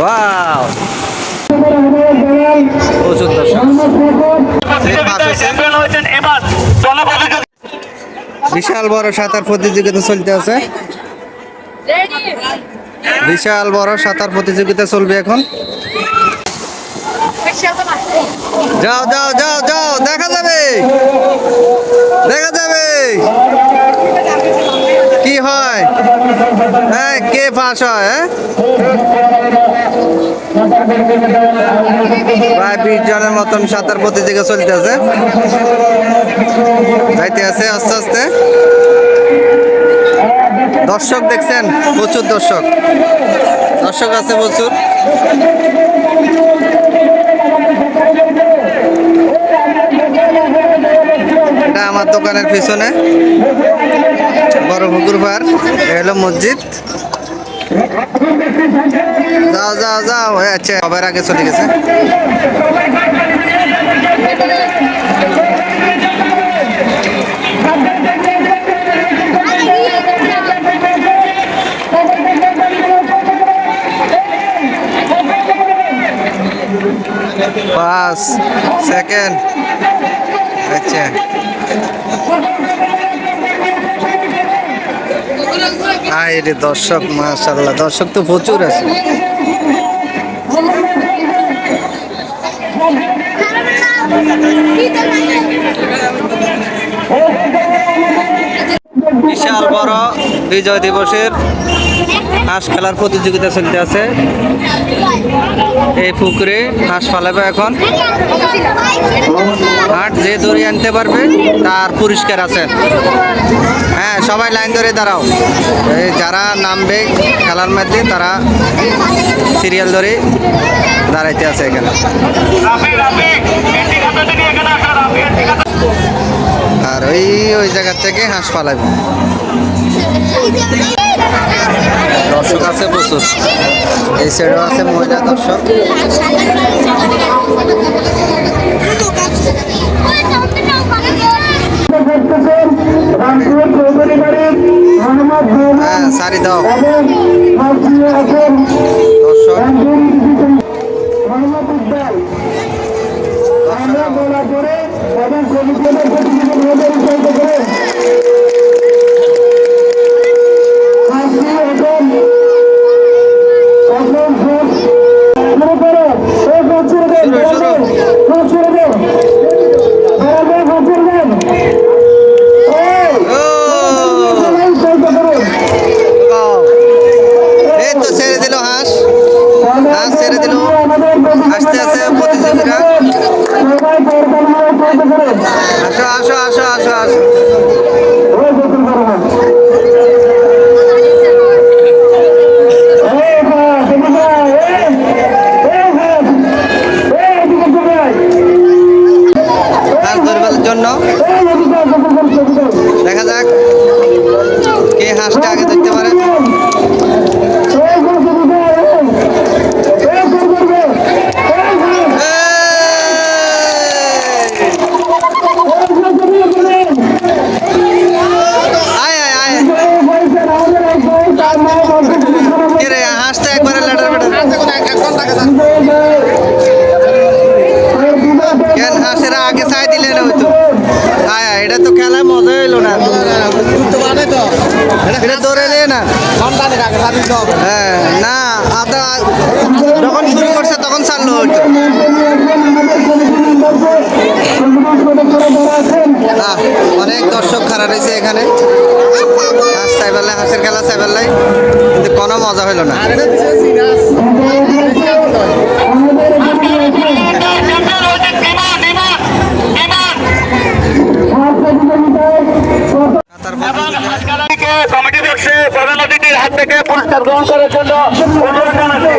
Wow বিশাল বড় সাঁতার প্রতিযোগিতা চলতে আছে। বিশাল বড় সাঁতার প্রতিযোগিতা চলবে এখন। যাও যাও যাও যাও, দেখা যাবে। দেখা যাবে। হয় হ্যাঁ কে পাস হয় হ্যাঁ? প্রায় বিশ জনের মতন সাঁতার প্রতিযোগিতা চলতেছে। যাইতে আছে আস্তে আস্তে। দর্শক দেখছেন, প্রচুর দর্শক। দর্শক আছে প্রচুর। এটা আমার দোকানের পিছনে। বড় পুকুর পার হলো মসজিদ। যাও যাও যাও এ আচ্ছা সবার আগে চলে গেছে। পাঁচ সেকেন্ড আচ্ছা আয় রে দর্শক মাশাল্লাহ দর্শক তো প্রচুর আছে। বিশাল বড় বিজয় দিবসের হাঁস খেলার প্রতিযোগিতা চলতে আছে। এই পুকুরে হাঁস ফালাবে এখন। হাট যে দড়ি আনতে পারবে, তার পুরস্কার আছে। হ্যাঁ সবাই লাইন ধরে দাঁড়াও। এই যারা নামবে খেলার মধ্যে, তারা সিরিয়াল ধরে দাঁড়াইতে আছে এখানে। আর ওই ওই জায়গা থেকে হাঁস ফালাবে দর্শক আছে প্রচুর। এই সাইডেও আছে মহিলা দর্শক। হ্যাঁ দর্শক। মহোদয় উৎসাহিত করে জন্য। দেখা যাক কে হাঁসটা আগে ধরতে পারে এই প্রচুর করুন, এই, এই প্রচুর করুন, এই হ্যাঁ, এই! এই প্রচুর করুন। আয় আয় আয় এই বয়সের আমাদের এক বয়স, তার নাম অর্থ কে রে হাঁসটা একবারে লেটার বেটার কেন হাঁসেরা আগে চাই দিলে না হয়তো আয় আয় এটা তো মজা না। ধরে নিয়ে না। হ্যাঁ না, আদা যখন শুরু করছে তখন ছাড়লো অনেক দর্শক খারাপ রয়েছে এখানে। হাঁসের খেলা চাইবেলাই কিন্তু কোনো মজা হইল না। পক্ষে প্রধান অতিথির হাত থেকে পুরস্কার গ্রহণ করার জন্য অনুরোধ জানাচ্ছি।